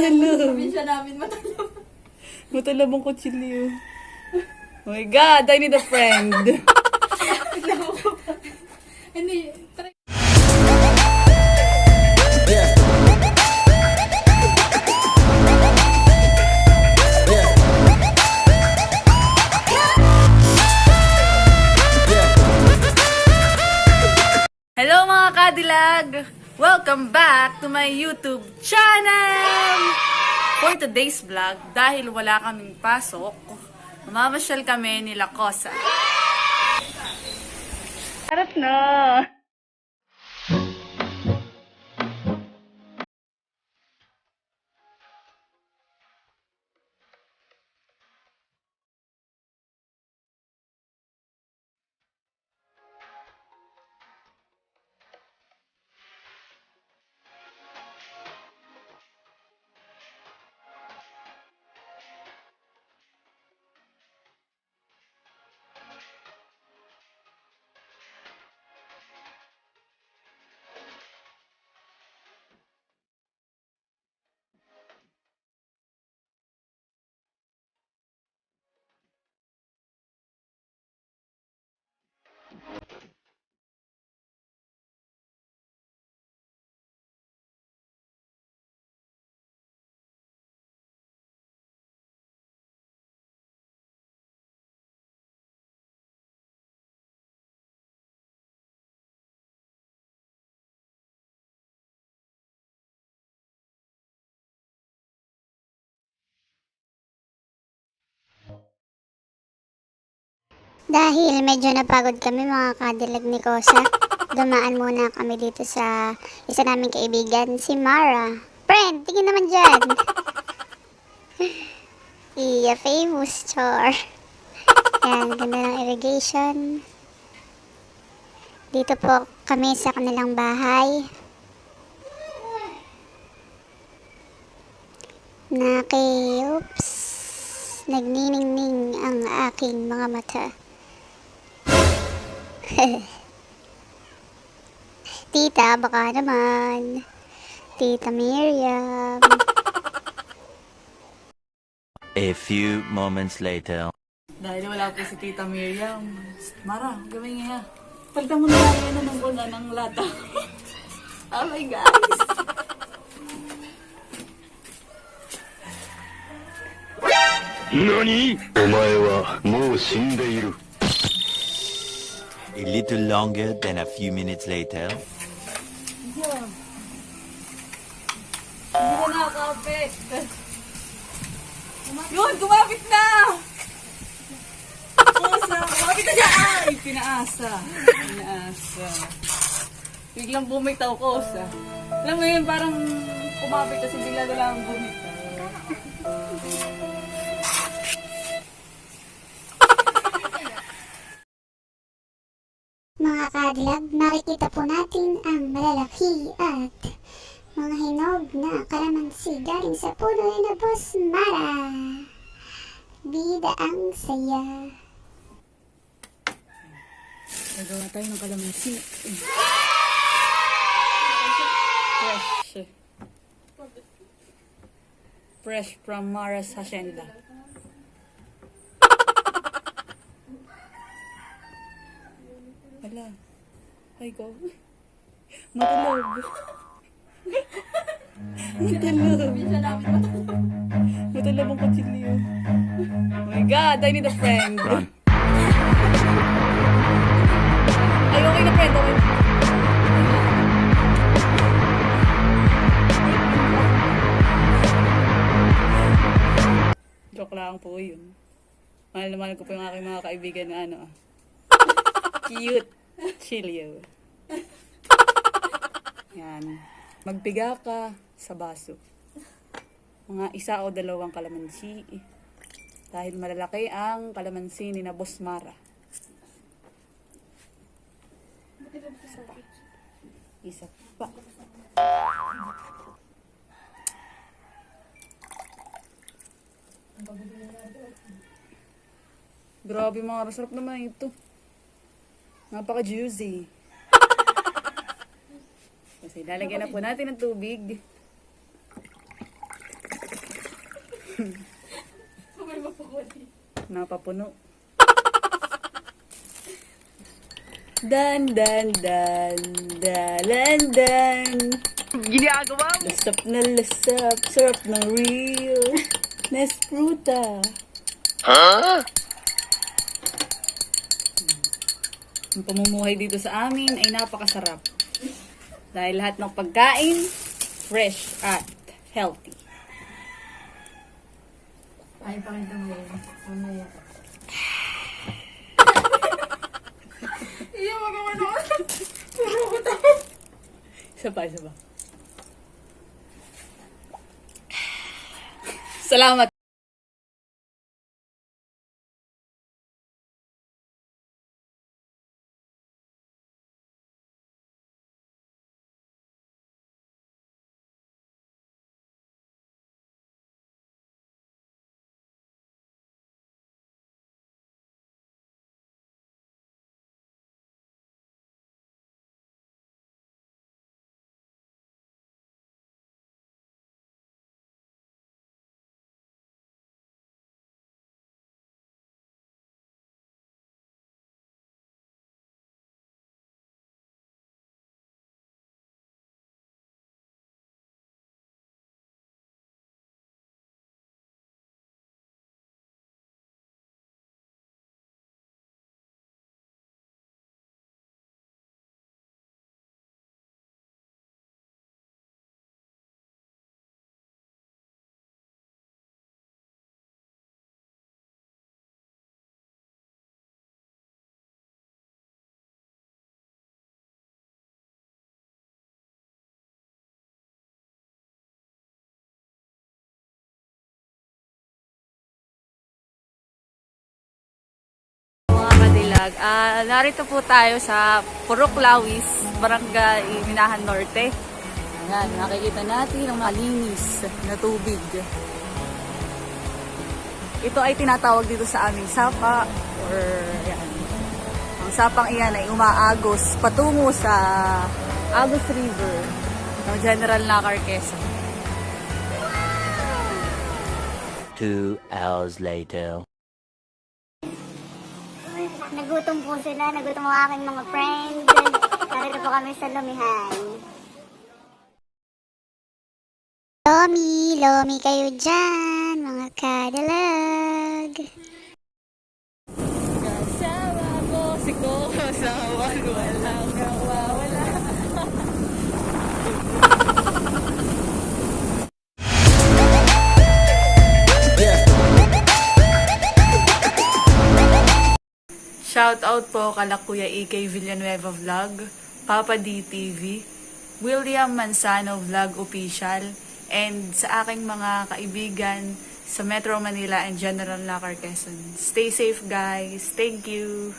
Matalab. Probinsya namin matalab. Matalab ang kutsilyo. Oh my God, I need a friend. Hindi, try. Hello mga kadilag! Welcome back to my YouTube channel! For today's vlog, dahil wala kaming pasok, mamamasyal kami nila Kosa. Harap na! Dahil medyo napagod kami mga kadilag ni Kosa, dumaan muna kami dito sa isa naming kaibigan, si Mara. Friend, tingin naman dyan. Iya, famous chore. Yan, ganda ng irrigation. Dito po kami sa kanilang bahay. Naki, oops. Nagniningning ang aking mga mata. Tita, baka naman. Tita Miriam. A few moments later. Dahil wala po si Tita Miriam. Mara, gawin nga. Palitan mo na lang yan ng una ng lata. oh my guys! 何お前はもう死んでいる。 A little longer than a few minutes later. Hindi ka nakakapit. Yun, kumapit na! Kusa, kumapit na siya! Ay, pinaasa. Pinaasa. Biglang bumitaw ko sa. Alam mo yun, parang kumapit kasi bigla na lang bumitaw. Mga kadilag, makikita po natin ang malalaki at mga hinog na kalamansi galing sa puno ni na Boss Mara. Bida ang saya. Nagawa tayo ng kalamansi. Fresh. Fresh from Mara's Hacienda. Wala. Ay, go. Matulog. Matulog. Matulog ang kutsilyo. Oh my God, I need a friend. Ay, okay na friend. Okay. Joke lang po yun. Mahal na mahal ko po yung aking mga kaibigan na ano. ah. Cute. Chilio. Yan. Magpiga ka sa baso. Mga isa o dalawang kalamansi. Dahil malalaki ang kalamansi ni na Boss Mara. Isa pa. Grabe mga masarap naman ito. Napaka-juicy. Kasi lalagyan na po natin ng tubig. Napapuno. Dan, dan, dan, dalan, dan. Ginagawa mo? Lasap na lasap, sarap ng real. Nespruta. Ha? Ang pamumuhay dito sa amin ay napakasarap. Dahil lahat ng pagkain, fresh at healthy. Ay, pakita mo yun. Mamaya. Magawa na ako. Puro ko tayo. Isa pa, isa pa. Salamat. Kadilag, ah, narito po tayo sa Purok Lawis, Barangay Minahan Norte. Ayan, nakikita natin ang malinis na tubig. Ito ay tinatawag dito sa aming sapa or ayan. Ang sapang iyan ay umaagos patungo sa Agos River ng General Nacar Quezon. Two hours later. Nagutom po sila, nagutom ang aking mga friends. Narito po kami sa Lumihan. Lomi, lomi kayo dyan, mga kadalag. Kasama ko si ko sa walang nawawala. Shout out po kala Kuya EK Villanueva Vlog, Papa D TV, William Manzano Vlog Official, and sa aking mga kaibigan sa Metro Manila and General Lacar Quezon. Stay safe guys. Thank you.